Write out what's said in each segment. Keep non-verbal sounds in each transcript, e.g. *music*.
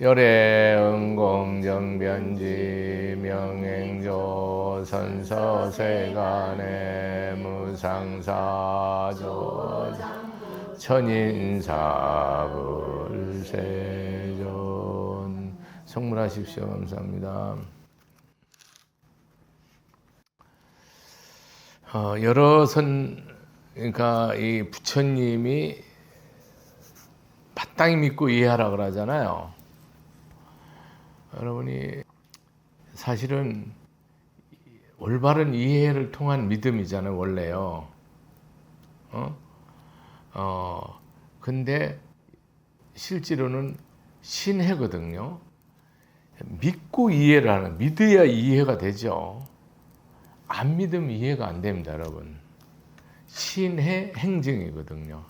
열애 응공정변지 명행조 선서세간의 무상사조 천인사불세존 성물하십시오 감사합니다. 어, 여러 선 그러니까 이 부처님이 마땅히 믿고 이해하라 그러잖아요. 여러분이 사실은 올바른 이해를 통한 믿음이잖아요, 원래요. 어? 어, 근데 실제로는 신해거든요. 믿고 이해를 하는, 믿어야 이해가 되죠. 안 믿으면 이해가 안 됩니다, 여러분. 신해 행정이거든요.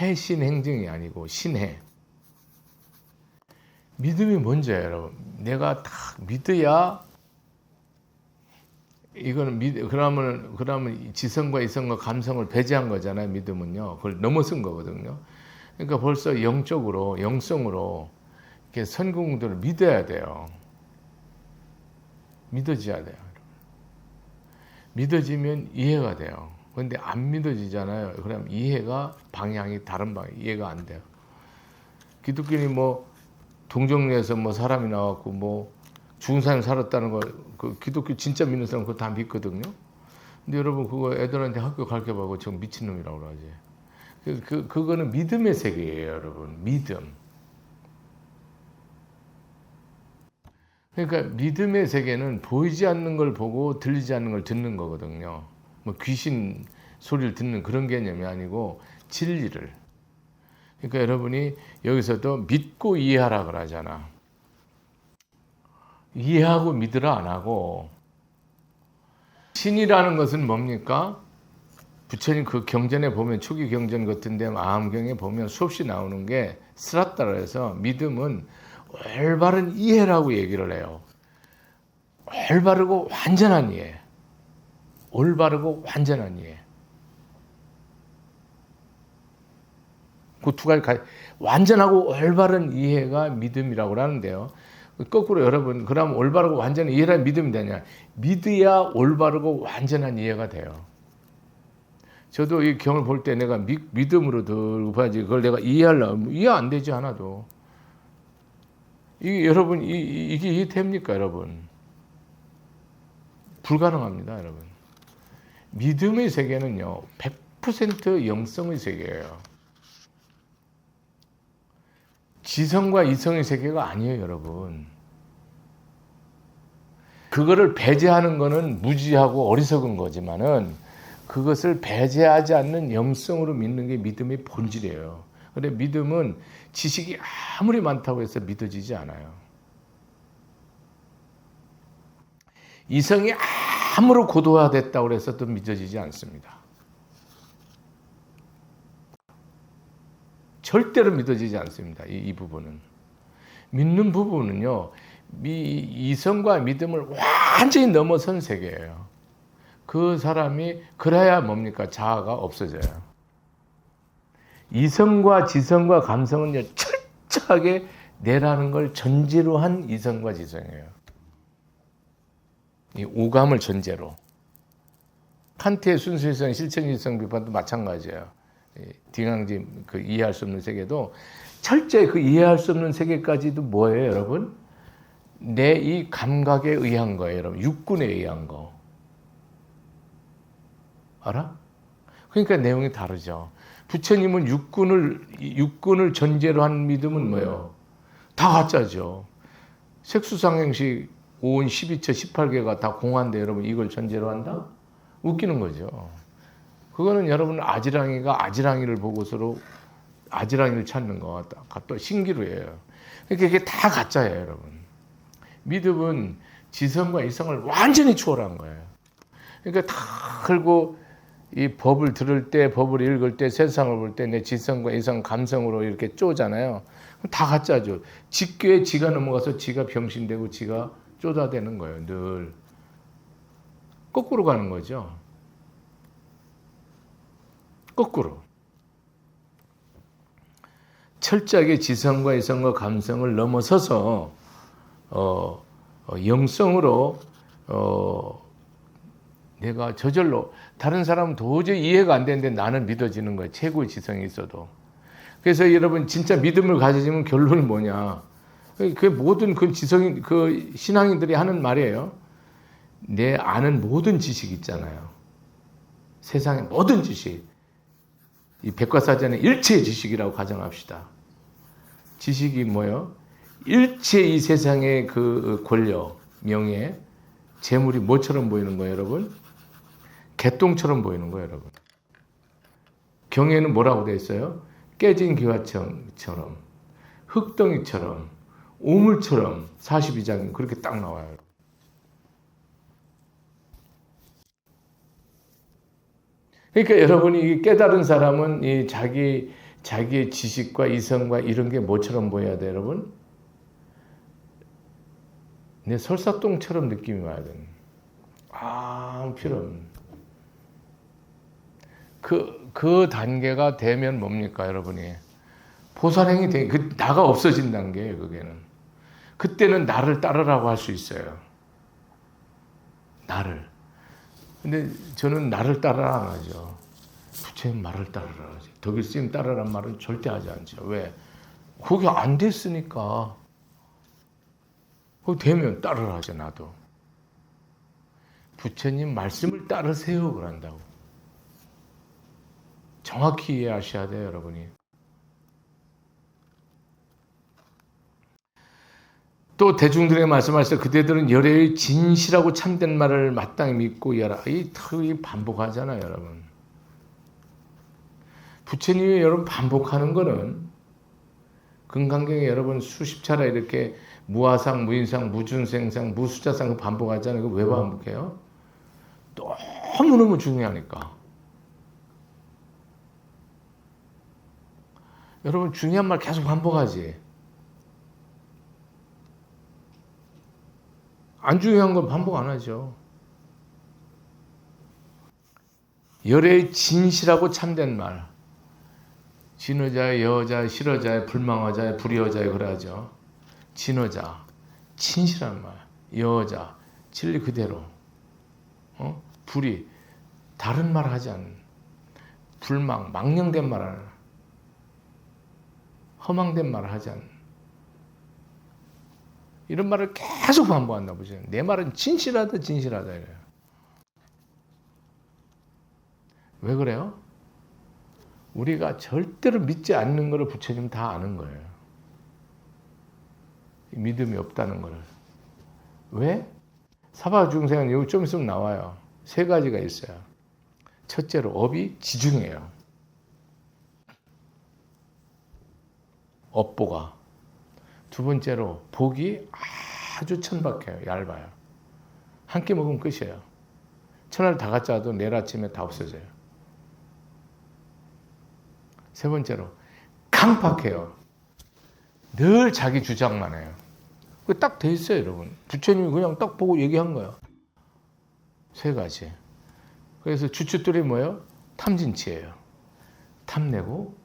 해신 행정이 아니고 신해. 믿음이 먼저예요, 여러분. 내가 딱 믿어야 이거는 믿 그러면 그러면 지성과 이성과 감성을 배제한 거잖아요, 믿음은요. 그걸 넘어선 거거든요. 그러니까 벌써 영적으로 영성으로 이렇게 선공들을 믿어야 돼요. 믿어져야 돼요. 믿어지면 이해가 돼요. 근데 안 믿어지잖아요. 그럼 이해가 방향이 다른 방향, 이해가 안 돼요. 기독교인이 뭐 동정리에서 뭐 사람이 나왔고 뭐 죽은 사람 살았다는 거, 그 기독교 진짜 믿는 사람 그거 다 믿거든요. 근데 여러분 그거 애들한테 학교 가르쳐보고 지금 미친놈이라고 그러지. 그, 그, 그거는 믿음의 세계예요, 여러분. 믿음. 그러니까 믿음의 세계는 보이지 않는 걸 보고 들리지 않는 걸 듣는 거거든요. 뭐 귀신 소리를 듣는 그런 개념이 아니고 진리를. 그러니까 여러분이 여기서도 믿고 이해하라 그러잖아. 이해하고 믿으라 안 하고 신이라는 것은 뭡니까? 부처님 그 경전에 보면 초기 경전 같은데 마음경에 보면 수없이 나오는 게 스라따라 해서 믿음은 올바른 이해라고 얘기를 해요. 올바르고 완전한 이해. 올바르고 완전한 이해. 그 두 가지 가- 완전하고 올바른 이해가 믿음이라고 하는데요. 거꾸로 여러분, 그럼 올바르고 완전한 이해라 믿음이 되냐? 믿어야 올바르고 완전한 이해가 돼요. 저도 이 경을 볼 때 내가 미, 믿음으로 들고 봐야지 그걸 내가 이해하려면 이해 안 되지 하나도. 이게 여러분 이, 이- 이게 이해됩니까 여러분? 불가능합니다 여러분. 믿음의 세계는요 100% 영성의 세계예요. 지성과 이성의 세계가 아니에요 여러분. 그거를 배제하는 거는 무지하고 어리석은 거지만은 그것을 배제하지 않는 영성으로 믿는 게 믿음의 본질이에요. 근데 믿음은 지식이 아무리 많다고 해서 믿어지지 않아요. 이성이 아무리 고도화됐다고 해서 또 믿어지지 않습니다. 절대로 믿어지지 않습니다. 이, 이 부분은. 믿는 부분은요, 미, 이성과 믿음을 완전히 넘어선 세계예요. 그 사람이 그래야 뭡니까? 자아가 없어져요. 이성과 지성과 감성은요, 철저하게 내라는 걸 전제로 한 이성과 지성이에요. 이 오감을 전제로. 칸트의 순수이성, 실천이성 비판도 마찬가지예요. 이 딩앙지 그 이해할 수 없는 세계도 철저히 그 이해할 수 없는 세계까지도 뭐예요, 여러분? 내 이 감각에 의한 거예요, 여러분. 육군에 의한 거. 알아? 그러니까 내용이 다르죠. 부처님은 육군을 육군을 전제로 한 믿음은 뭐예요? 다 가짜죠. 색수상행식 5원 12처 18개가 다 공한데 여러분 이걸 전제로 한다? 웃기는 거죠. 그거는 여러분 아지랑이가 아지랑이를 보고서로 아지랑이를 찾는 거 같다. 또 신기루예요. 그러니까 이게 다 가짜예요, 여러분. 믿음은 지성과 이성을 완전히 초월한 거예요. 그러니까 다 그리고 이 법을 들을 때, 법을 읽을 때, 세상을 볼 때 내 지성과 이성, 감성으로 이렇게 쪼잖아요. 다 가짜죠. 직교에 지가 넘어가서 지가 병신되고 지가 쪼다되는 거예요. 늘 거꾸로 가는 거죠. 거꾸로. 철저하게 지성과 이성과 감성을 넘어서서 어, 어, 영성으로 어, 내가 저절로 다른 사람은 도저히 이해가 안 되는데 나는 믿어지는 거야. 최고의 지성이 있어도. 그래서 여러분 진짜 믿음을 가지면 결론이 뭐냐? 그 모든 그 지성인 그 신앙인들이 하는 말이에요. 내 아는 모든 지식 있잖아요. 세상의 모든 지식. 이 백과사전의 일체의 지식이라고 가정합시다. 지식이 뭐요? 일체 이 세상의 그 권력, 명예, 재물이 뭐처럼 보이는 거예요, 여러분? 개똥처럼 보이는 거예요, 여러분. 경에는 뭐라고 되어 있어요? 깨진 기와청처럼, 흙덩이처럼, 오물처럼 42장 그렇게 딱 나와요. 그러니까 여러분이 깨달은 사람은 이 자기 자기의 지식과 이성과 이런 게 뭐처럼 보여야 돼, 여러분? 내 설사똥처럼 느낌이 와야 돼. 아, 필요 없는. 그, 그 단계가 되면 뭡니까, 여러분이? 보살행이 되, 그, 나가 없어진 단계예요, 그게는. 그때는 나를 따르라고 할 수 있어요. 나를. 근데 저는 나를 따르라 안 하죠. 부처님 말을 따르라 하지. 덕일 스님 따르란 말은 절대 하지 않죠. 왜? 그게 안 됐으니까. 그 되면 따르라 하죠, 나도. 부처님 말씀을 따르세요, 그런다고. 정확히 이해하셔야 돼요, 여러분이. 또 대중들에게 말씀하셔서 그대들은 열애의 진실하고 참된 말을 마땅히 믿고 열라. 이 턱이 반복하잖아요, 여러분. 부처님이 여러분 반복하는 거는 금강경에 여러분 수십 차례 이렇게 무아상, 무인상, 무준생상, 무수자상 반복하잖아요. 이거 왜 반복해요? 너무너무 중요하니까. 여러분 중요한 말 계속 반복하지. 안 중요한 건 반복 안 하죠. 열의 진실하고 참된 말. 진호자의 여자의 실어자의 불망화자의 불의여자의 그러하죠. 진호자, 진실한 말. 여자, 진리 그대로. 어? 불의, 다른 말 하지 않는. 불망, 망령된 말 하는. 허망된 말을 하지 않는. 이런 말을 계속 반복한다 보세요. 내 말은 진실하다, 진실하다 이래요. 왜 그래요? 우리가 절대로 믿지 않는 것을 부처님 다 아는 거예요. 믿음이 없다는 것을. 왜? 사바 중생은 여기 좀 있으면 나와요. 세 가지가 있어요. 첫째로 업이 지중해요. 업보가. 두 번째로 복이 아주 천박해요. 얇아요. 한 끼 먹으면 끝이에요. 천알 다 갖자도 내일 아침에 다 없어져요. 세 번째로 강팍해요. 늘 자기 주장만 해요. 딱돼 있어요, 여러분. 부처님이 그냥 딱 보고 얘기한 거예요. 세 가지. 그래서 주춧돌이 뭐예요? 탐진치예요. 탐내고,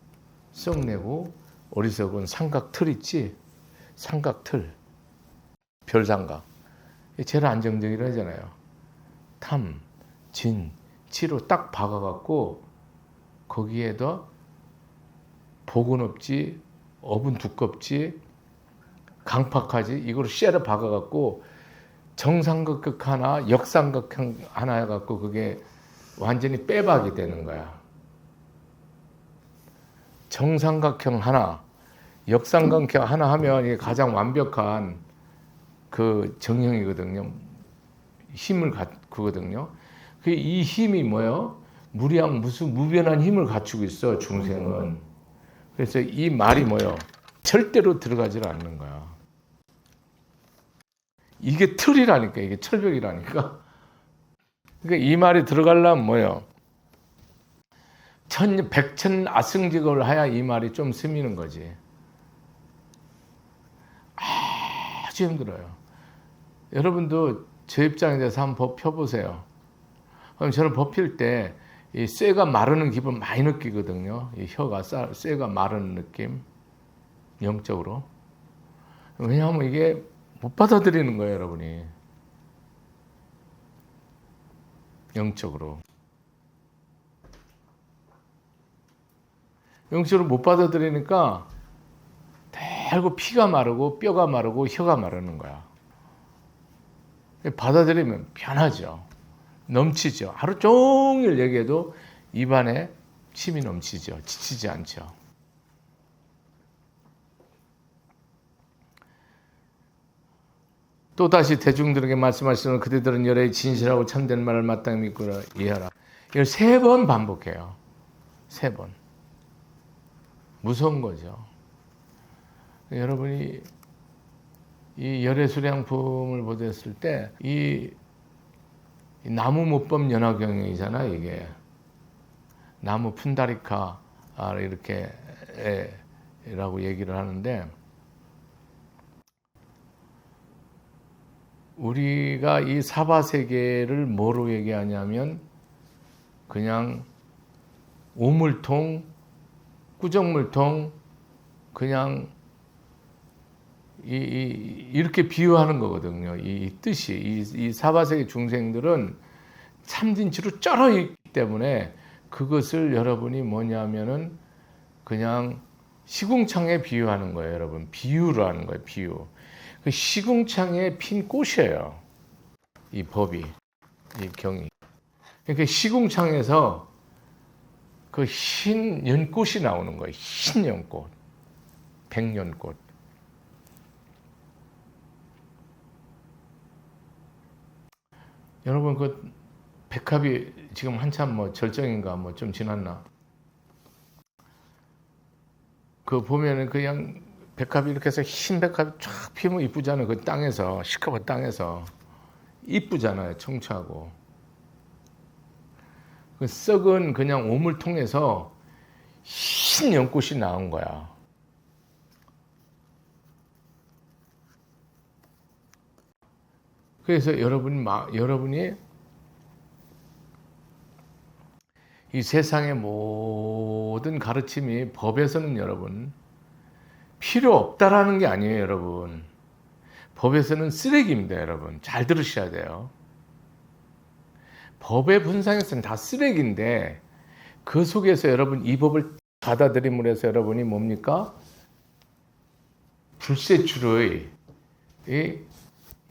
썩내고, 어리석은 삼각 틀 있지? 삼각틀, 별삼각. 제일 안정적이라 하잖아요. 탐, 진, 치로 딱 박아갖고 거기에다 복은 없지, 업은 두껍지, 강팍하지, 이거를 쇠를 박아갖고 정삼각극 하나, 역삼각 하나 해갖고 그게 완전히 빼박이 되는 거야. 정삼각형 하나, 역삼각형 하나 하면 이게 가장 완벽한 그 정형이거든요. 힘을 갖거든요. 그 이 힘이 뭐요? 무리한 무슨 무변한 힘을 갖추고 있어 중생은. 그래서 이 말이 뭐요? 절대로 들어가질 않는 거야. 이게 틀이라니까 이게 철벽이라니까. 그러니까 이 말이 들어가려면 뭐요? 천 백천 아승직을 해야 이 말이 좀 스미는 거지. 아주 힘들어요. 여러분도 제 입장에 대해서 한번 법 펴보세요. 그럼 저는 법 필 때, 이 쇠가 마르는 기분 많이 느끼거든요. 이 혀가 쇠가 마르는 느낌. 영적으로. 왜냐하면 이게 못 받아들이는 거예요, 여러분이. 영적으로. 영적으로 못 받아들이니까 대고 피가 마르고 뼈가 마르고 혀가 마르는 거야. 받아들이면 편하죠. 넘치죠. 하루 종일 얘기해도 입안에 침이 넘치죠. 지치지 않죠. 또다시 대중들에게 말씀하시는 그대들은 열의 진실하고 참된 말을 마땅히 믿고 이해하라. 이걸 세 번 반복해요. 세 번. 무서운 거죠. 여러분이 이 열애 수량품을 보셨을 때 이 나무 모범 연화경이잖아 이게. 나무 푼다리카 이렇게 라고 얘기를 하는데 우리가 이 사바 세계를 뭐로 얘기하냐면 그냥 오물통, 꾸정물통, 그냥 이, 이, 이 렇게 비유하는 거거든요. 이, 이 뜻이 이, 이 사바세계 중생들은 참진치로 쩔어 있기 때문에 그것을 여러분이 뭐냐면은 그냥 시궁창에 비유하는 거예요, 여러분. 비유로 하는 거예요, 비유. 그 시궁창에 핀 꽃이에요. 이 법이, 이 경이. 그러니까 시궁창에서 그 흰 연꽃이 나오는 거예요. 흰 연꽃. 백년꽃. 여러분 그 백합이 지금 한참 뭐 절정인가 뭐 좀 지났나? 그 보면은 그냥 백합이 이렇게 해서 흰 백합이 쫙 피면 이쁘잖아요. 그 땅에서 시커먼 땅에서 이쁘잖아요. 청초하고 그 썩은 그냥 오물통에서 흰 연꽃이 나온 거야. 그래서 여러분 여러분이 이 세상의 모든 가르침이 법에서는 여러분 필요 없다라는 게 아니에요, 여러분. 법에서는 쓰레기입니다, 여러분. 잘 들으셔야 돼요. 법의 분상에서는 다 쓰레기인데 그 속에서 여러분 이 법을 받아들임으로 해서 여러분이 뭡니까? 불세출의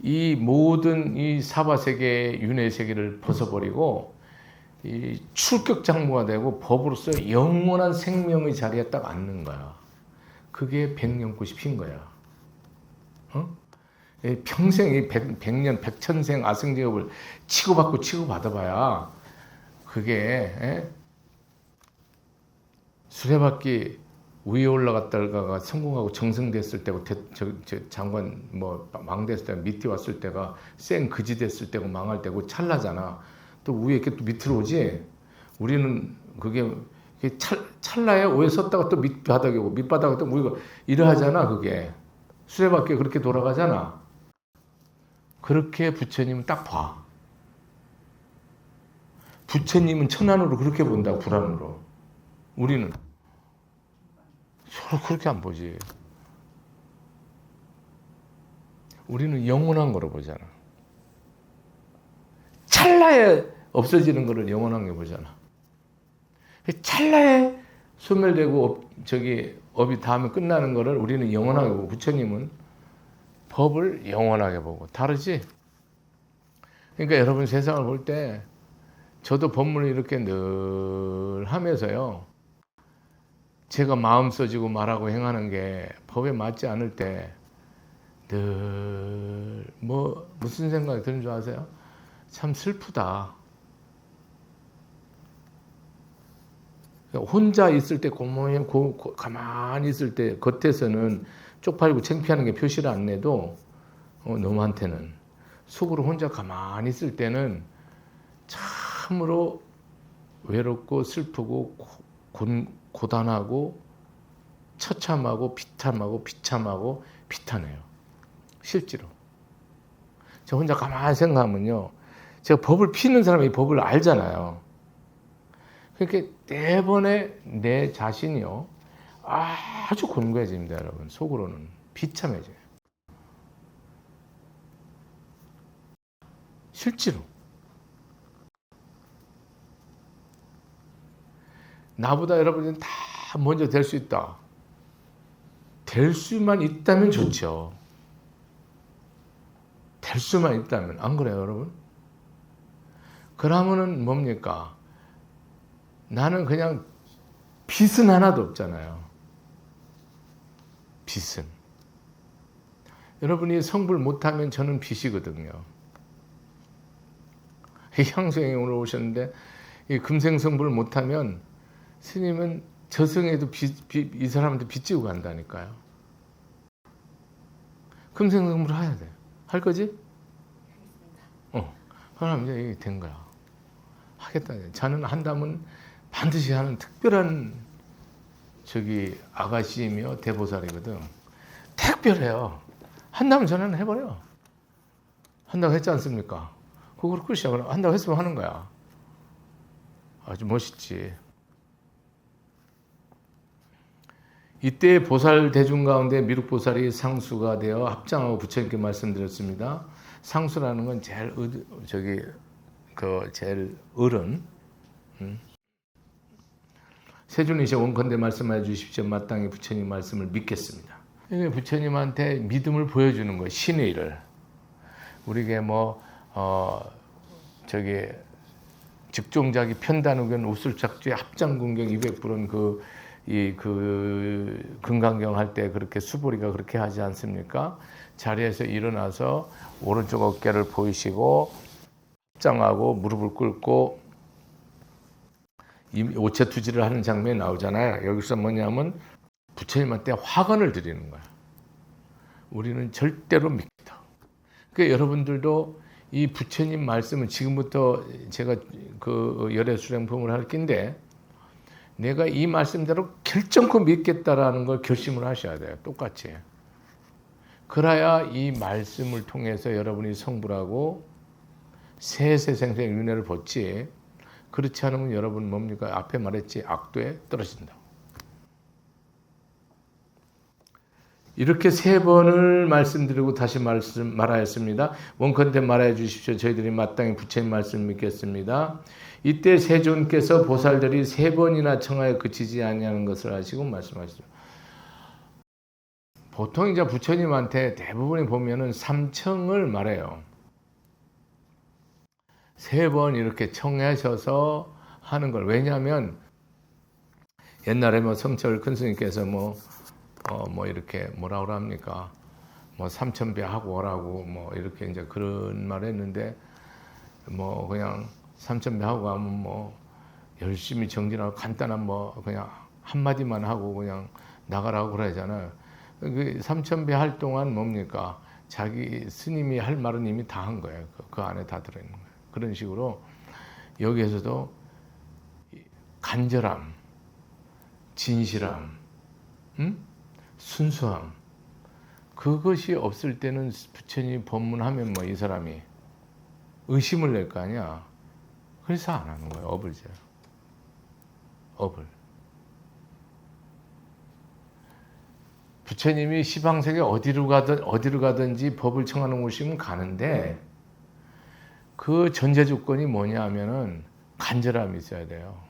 이, 이 모든 이 사바 세계 윤회 세계를 벗어버리고 이 출격 장부가 되고 법으로서 영원한 생명의 자리에 딱 앉는 거야. 그게 백년꽃이 핀 거야. 어? 평생 이 백, 백년, 백천생 아승제업을 치고받고 치고받아봐야 그게 에? 수레바퀴 위에 올라갔다가 성공하고 정승됐을 때고 대, 저, 저 장관 뭐 망됐을 때 밑에 왔을 때가 쌩 그지 됐을 때고 망할 때고 찰나잖아. 또 위에 이렇게 또 밑으로 오지. 우리는 그게 찰, 찰나에 오에 섰다가 또 밑바닥에 오고 밑바닥에 또 우리가 이러하잖아 그게 수레바퀴 그렇게 돌아가잖아. 그렇게 부처님은 딱 봐. 부처님은 천안으로 그렇게 본다 불안으로. 우리는 서로 그렇게 안 보지. 우리는 영원한 거로 보잖아. 찰나에 없어지는 거를 영원한 게 보잖아. 찰나에 소멸되고 업, 저기 업이 다음에 끝나는 거를 우리는 영원하게 보고 부처님은 법을 영원하게 보고 다르지. 그러니까 여러분 세상을 볼 때 저도 법문을 이렇게 늘 하면서요. 제가 마음 써지고 말하고 행하는 게 법에 맞지 않을 때 늘 뭐 무슨 생각이 드는 줄 아세요? 참 슬프다. 혼자 있을 때 고모양 고, 고, 가만히 있을 때 겉에서는 쪽팔리고 창피하는 게 표시를 안 내도 어, 너무한테는 속으로 혼자 가만히 있을 때는 참으로 외롭고 슬프고 고, 고 단하고 처참하고 비참하고 비참하고 비탄해요. 실제로. 저 혼자 가만히 생각하면요. 제가 법을 피는 사람이 법을 알잖아요. 그렇게 네 번에 내 자신이요. 아주 곤고해집니다, 여러분. 속으로는 비참해져요. 실제로 나보다 여러분은 다 먼저 될 수 있다. 될 수만 있다면 좋죠. 될 수만 있다면 안 그래요, 여러분? 그러면은 뭡니까? 나는 그냥 빚은 하나도 없잖아요. 빚은. 여러분이 성불 못하면 저는 빚이거든요. 이 향수행이 오늘 오셨는데 이 금생성불 못하면 스님은 저승에도 빚, 빚, 이 사람한테 빚 지고 간다니까요. 금생성불 해야 돼. 할 거지? 어. 그럼 이제 이게 된 거야. 하겠다. 자는 한다면 반드시 하는 특별한 저기 아가씨이며 대보살이거든. 특별해요. 한다면 저는 해버려. 한다고 했지 않습니까? 그걸 끝이야. 그럼 한다고 했으면 하는 거야. 아주 멋있지. 이때 보살 대중 가운데 미륵보살이 상수가 되어 합장하고 부처님께 말씀드렸습니다. 상수라는 건 제일 의, 저기 그 제일 어른. 음. 세존이시 원컨대 말씀해 주십시오. 마땅히 부처님 말씀을 믿겠습니다. 이게 부처님한테 믿음을 보여주는 거예요. 신의 일을. 우리게 뭐, 어, 저기, 직종자기 편단 의견 우술작주의 합장궁경 200불은 그, 이, 그, 금강경 할 때 그렇게 수보리가 그렇게 하지 않습니까? 자리에서 일어나서 오른쪽 어깨를 보이시고, 합장하고 무릎을 꿇고, 오체투지를 하는 장면이 나오잖아요. 여기서 뭐냐면 부처님한테 화관을 드리는 거야. 우리는 절대로 믿다. 그러니까 여러분들도 이 부처님 말씀은 지금부터 제가 그 열애 수행품을 할 낀데 내가 이 말씀대로 결정코 믿겠다라는 걸 결심을 하셔야 돼요. 똑같이. 그래야 이 말씀을 통해서 여러분이 성불하고 세세생생 윤회를 벗지 그렇지 않으면 여러분 뭡니까? 앞에 말했지 악도에 떨어진다. 이렇게 세 번을 말씀드리고 다시 말씀 말하였습니다. 원컨대 말해 주십시오. 저희들이 마땅히 부처님 말씀 믿겠습니다. 이때 세존께서 보살들이 세 번이나 청하여 그치지 아니하는 것을 아시고 말씀하시죠. 보통 이제 부처님한테 대부분이 보면은 삼청을 말해요. 세 번 이렇게 청하셔서 하는 걸 왜냐하면 옛날에 뭐 성철 큰 스님께서 뭐 어, 뭐 이렇게 뭐라 그럽니까? 뭐 삼천배 하고 오라고 뭐 이렇게 이제 그런 말 했는데 뭐 그냥 삼천배 하고 가면 뭐 열심히 정진하고 간단한 뭐 그냥 한마디만 하고 그냥 나가라고 그러잖아요. 그 삼천배 할 동안 뭡니까? 자기 스님이 할 말은 이미 다 한 거예요. 그, 그 안에 다 들어있는 거예요. 그런 식으로 여기에서도 간절함, 진실함, 음? 순수함 그것이 없을 때는 부처님 법문하면 뭐 이 사람이 의심을 낼 거 아니야. 그래서 안 하는 거예요. 업을 져요. 업을. 부처님이 시방세계 어디로 가든 어디로 가든지 법을 청하는 곳이면 가는데 그 전제 조건이 뭐냐 하면은 간절함이 있어야 돼요.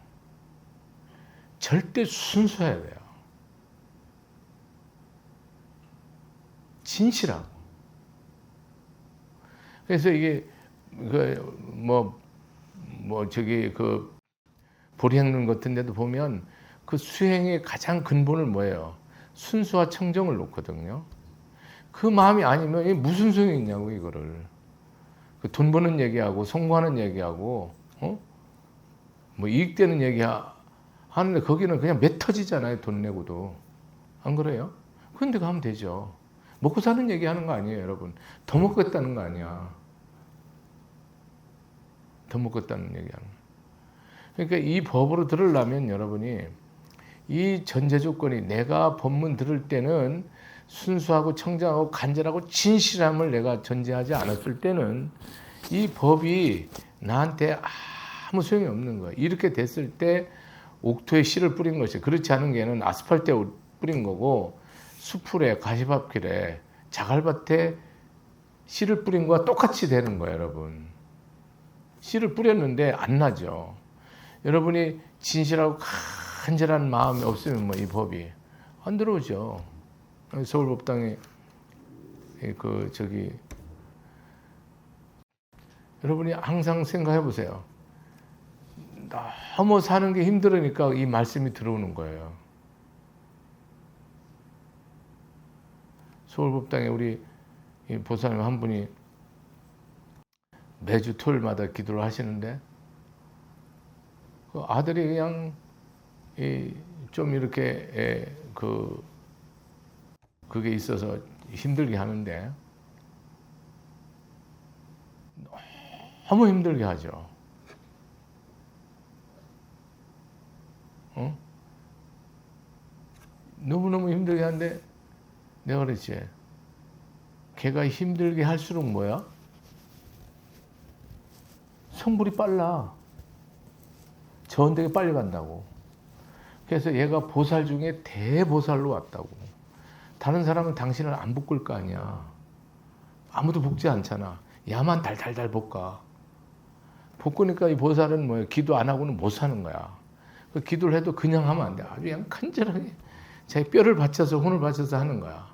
절대 순수해야 돼요. 진실하고. 그래서 이게 그뭐 뭐뭐 저기 그 보리학론 같은 데도 보면 그 수행의 가장 근본을 뭐예요? 순수와 청정을 놓거든요. 그 마음이 아니면 무슨 소용이 있냐고 이거를. 그 돈 버는 얘기하고 송구하는 얘기하고 어? 뭐 이익되는 얘기 하는데 거기는 그냥 매 터지잖아요 돈 내고도 안 그래요? 그런데 가면 되죠. 먹고 사는 얘기 하는 거 아니에요, 여러분. 더 먹겠다는 거 아니야. 더 먹겠다는 얘기 하는 거. 그러니까 이 법으로 들으려면 여러분이 이 전제 조건이 내가 법문 들을 때는 순수하고 청정하고 간절하고 진실함을 내가 전제하지 않았을 때는 이 법이 나한테 아무 소용이 없는 거야. 이렇게 됐을 때 옥토에 씨를 뿌린 것이 그렇지 않은 게는 아스팔트에 뿌린 거고 수풀에 가시밭길에 자갈밭에 씨를 뿌린 거와 똑같이 되는 거예요, 여러분. 씨를 뿌렸는데 안 나죠. 여러분이 진실하고 간절한 마음이 없으면 뭐 이 법이 안 들어오죠. 서울법당에 그 저기 여러분이 항상 생각해 보세요. 너무 사는 게 힘들으니까 이 말씀이 들어오는 거예요. 서울법당에 우리 이 보사님 한 분이 매주 토요일마다 기도를 하시는데 그 아들이 그냥 이 좀 이렇게 에, 그 그게 있어서 힘들게 하는데 너무 힘들게 하죠. 어? 너무너무 힘들게 하는데 내가 그랬지. 걔가 힘들게 할수록 뭐야? 성불이 빨라. 전 되게 빨리 간다고. 그래서 얘가 보살 중에 대보살로 왔다고. 다른 사람은 당신을 안 볶을 거 아니야. 아무도 볶지 않잖아. 야만 달달달 볶아. 볶으니까 이 보살은 뭐야? 기도 안 하고는 못 사는 거야. 그 기도를 해도 그냥 하면 안 돼. 아주 그냥 간절하게 자기 뼈를 바쳐서 혼을 바쳐서 하는 거야.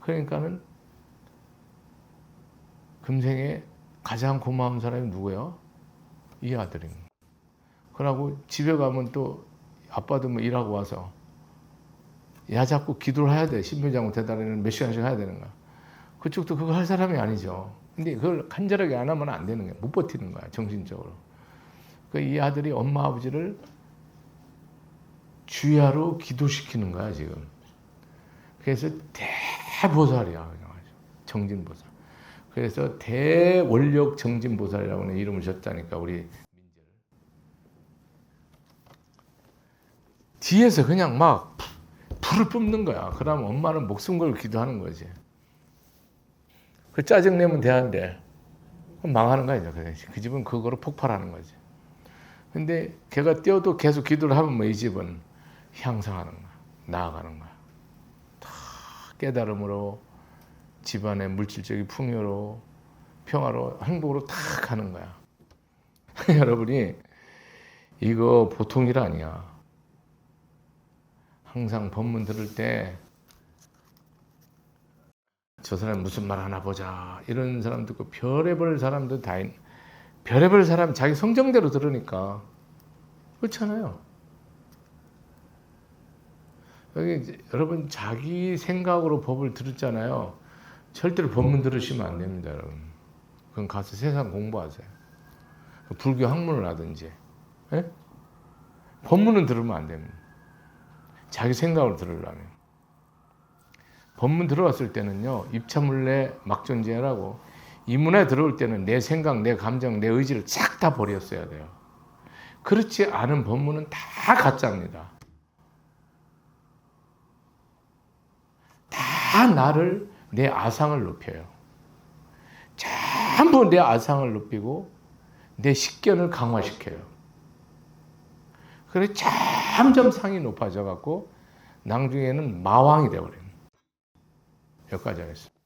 그러니까는 금생에 가장 고마운 사람이 누구예요? 이 거야. 그러고 집에 가면 또 아빠도 뭐 일하고 와서 야 자꾸 기도를 해야 돼. 신부장고 대단에는 몇 시간씩 해야 되는 거야. 그쪽도 그거 할 사람이 아니죠. 근데 그걸 간절하게 안 하면 안 되는 거야. 못 버티는 거야. 정신적으로. 그 이 아들이 엄마 아버지를 주야로 기도시키는 거야 지금. 그래서 대보살이야 정진보살. 그래서 대원력 정진보살이라고 하는 이름을 줬다니까 우리 민재를. 뒤에서 그냥 막 불을 뿜는 거야. 그러면 엄마는 목숨 걸고 기도하는 거지. 그 짜증 내면 되는데 망하는 거야 이제. 그 집은 그거로 폭발하는 거지. 근데 걔가 뛰어도 계속 기도를 하면 뭐 이 집은 향상하는 거야. 나아가는 거야. 다 깨달음으로 집안의 물질적인 풍요로 평화로 행복으로 다 가는 거야. *laughs* 여러분이 이거 보통 일 아니야. 항상 법문 들을 때 저 사람 무슨 말 하나 보자 이런 사람도 있고 별의별 사람도 다 있, 별의별 사람 자기 성정대로 들으니까 그렇잖아요. 여기 여러분 자기 생각으로 법을 들었잖아요. 절대로 법문 들으시면 안 됩니다, 여러분. 그럼 가서 세상 공부하세요. 불교 학문을 하든지. 예? 법문은 들으면 안 됩니다. 자기 생각으로 들으려면. 법문 들어왔을 때는요, 입차물내 막존재라고 이문에 들어올 때는 내 생각, 내 감정, 내 의지를 싹 다 버렸어야 돼요. 그렇지 않은 법문은 다 가짜입니다. 다 나를 내 아상을 높여요. 전부 내 아상을 높이고 내 식견을 강화시켜요. 그래 점점 상이 높아져 갖고 나중에는 마왕이 되어버려요. 여기까지 하겠습니다.